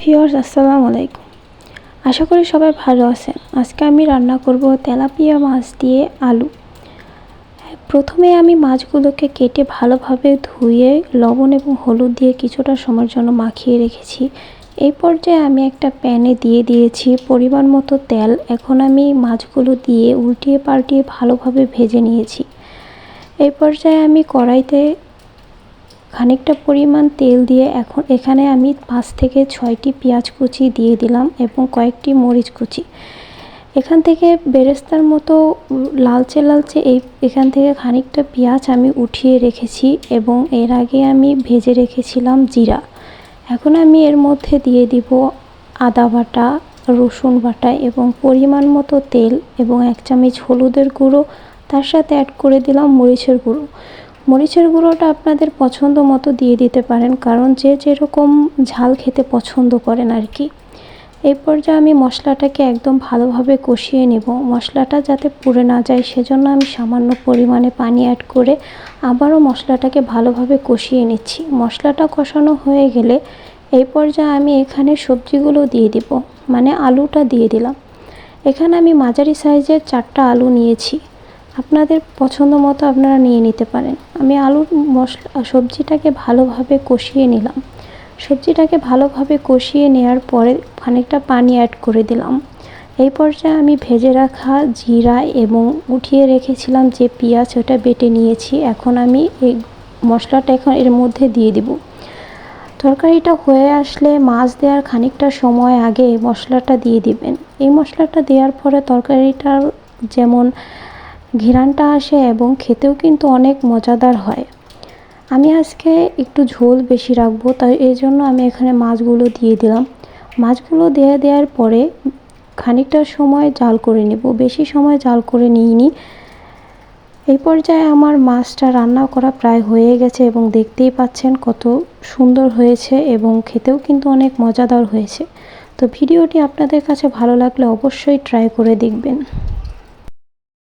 Viewers, আসসালামু আলাইকুম। আশা করি সবাই ভালো আছেন। আজকে আমি রান্না করব তেলাপিয়া মাছ দিয়ে আলু। প্রথমে আমি মাছগুলোকে কেটে ভালোভাবে ধুয়ে, লবণ এবং হলুদ দিয়ে কিছুটা সময়ের জন্য মাখিয়ে রেখেছি। এই পর্যায়ে আমি একটা প্যানে দিয়ে দিয়েছি পরিমাণ মতো তেল। এখন আমি মাছগুলো দিয়ে উল্টিয়ে পাল্টিয়ে ভালোভাবে ভেজে নিয়েছি। এই পর্যায়ে আমি কড়াইতে খানিকটা পরিমাণ তেল দিয়ে এখন এখানে আমি পাঁচ থেকে ছয়টি পেঁয়াজ কুচি দিয়ে দিলাম এবং কয়েকটি মরিচ কুচি। এখান থেকে বেরেস্তার মতো লালচে লালচে এই এখান থেকে খানিকটা পেঁয়াজ আমি উঠিয়ে রেখেছি এবং এর আগে আমি ভেজে রেখেছিলাম জিরা। এখন আমি এর মধ্যে দিয়ে দিব আদা বাটা, রসুন বাটা এবং পরিমাণ মতো তেল এবং এক চামচ হলুদের গুঁড়ো, তার সাথে অ্যাড করে দিলাম মরিচের গুঁড়ো। মরিচের গুঁড়োটা আপনাদের পছন্দ মতো দিয়ে দিতে পারেন, কারণ যে যেরকম ঝাল খেতে পছন্দ করেন আর কি। এই পর্যায়ে আমি মশলাটাকে একদম ভালোভাবে কষিয়ে নেব। মশলাটা যাতে পুড়ে না যায়, সেজন্য আমি সামান্য পরিমাণে পানি অ্যাড করে আবারও মশলাটাকে ভালোভাবে কষিয়ে নিচ্ছি। মশলাটা কষানো হয়ে গেলে এই পর্যায়ে আমি এখানে সবজিগুলো দিয়ে দিব মানে আলুটা দিয়ে দিলাম। এখানে আমি মাঝারি সাইজের চারটা আলু নিয়েছি। আপনাদের পছন্দ মতো আপনারা নিয়ে নিতে পারেন। আমি আলুর মশলা, সবজিটাকে ভালোভাবে কষিয়ে নিলাম। সবজিটাকে ভালোভাবে কষিয়ে নেওয়ার পরে খানিকটা পানি অ্যাড করে দিলাম। এই পর্যায়ে আমি ভেজে রাখা জিরা এবং উঠিয়ে রেখেছিলাম যে পেঁয়াজ, ওটা বেটে নিয়েছি। এখন আমি এই মশলাটা এখন এর মধ্যে দিয়ে দিব। তরকারিটা হয়ে আসলে মাছ দেওয়ার খানিকটা সময় আগে মশলাটা দিয়ে দিবেন। এই মশলাটা দেওয়ার পরে তরকারিটার যেমন ঘিরানটা আসে এবং খেতেও কিন্তু অনেক মজাদার হয়। আমি আজকে একটু ঝোল বেশি রাখব, তাই এই জন্য আমি এখানে মাছগুলো দিয়ে দিলাম। মাছগুলো দিয়ে দেওয়ার পরে খানিকটা সময় জাল করে নেব, বেশি সময় জাল করে নিইনি। এই পর্যায়ে আমার মাছটা রান্না করা প্রায় হয়ে গেছে এবং দেখতেই পাচ্ছেন কত সুন্দর হয়েছে এবং খেতেও কিন্তু অনেক মজাদার হয়েছে। তো ভিডিওটি আপনাদের কাছে ভালো লাগলে অবশ্যই ট্রাই করে দেখবেন।